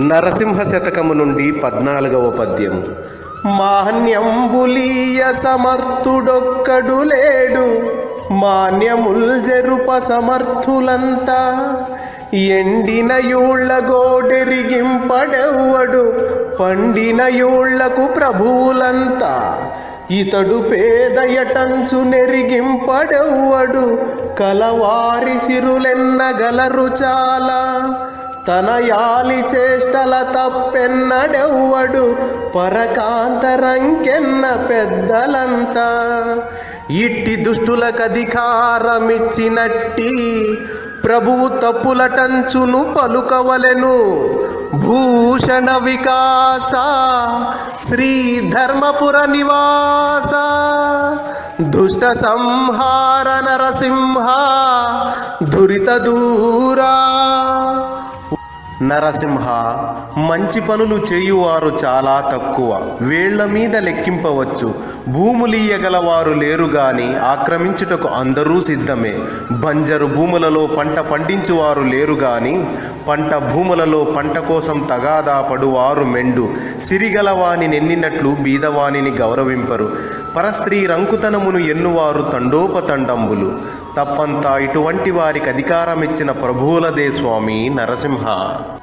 నరసింహ శతకము నుండి పద్నాలుగవ పద్యము. మాన్యంబులీయ సమర్థుడొక్కడు లేడు మాన్యముల్ జరుప సమర్థులంతా. ఎండిన యూళ్ళ గోడెరిగింపడెవ్వడు పండిన యూళ్ళకు ప్రభువులంతా. ఇతడు పేదయటంచు నెరిగింపడెవ్వడు కలవారి సిరులెన్నగలరు చాలా. తన యాలి చేష్టల తప్పెన్నడెవ్వడు పరకాంతరంకెన్న పెద్దలంతా. ఇట్టి దుష్టులకధికారమిచ్చినట్టి ప్రభువు తప్పులటంచును పలుకవలెను. భూషణ వికాస శ్రీ ధర్మపుర నివాస దుష్ట సంహార నరసింహ దురిత దూరా. నరసింహ మంచి పనులు చేయువారు చాలా తక్కువ. వేళ్ళ మీద లెక్కింపవచ్చు. భూములీయగలవారు లేరు గాని ఆక్రమించుటకు అందరూ సిద్ధమే. బంజరు భూములలో పంట పండించువారు లేరు గాని పంట భూములలో పంట కోసం తగాదా పడువారు మెండు. సిరిగలవాని నెన్నినట్లు బీదవానిని గౌరవింపరు. పరస్త్రీ రంకుతనమును ఎన్నువారు తండోపతండంబులు. తప్పంతా ఇటువంటి వారికి అధికారమిచ్చిన ప్రభువులదే స్వామి నరసింహ.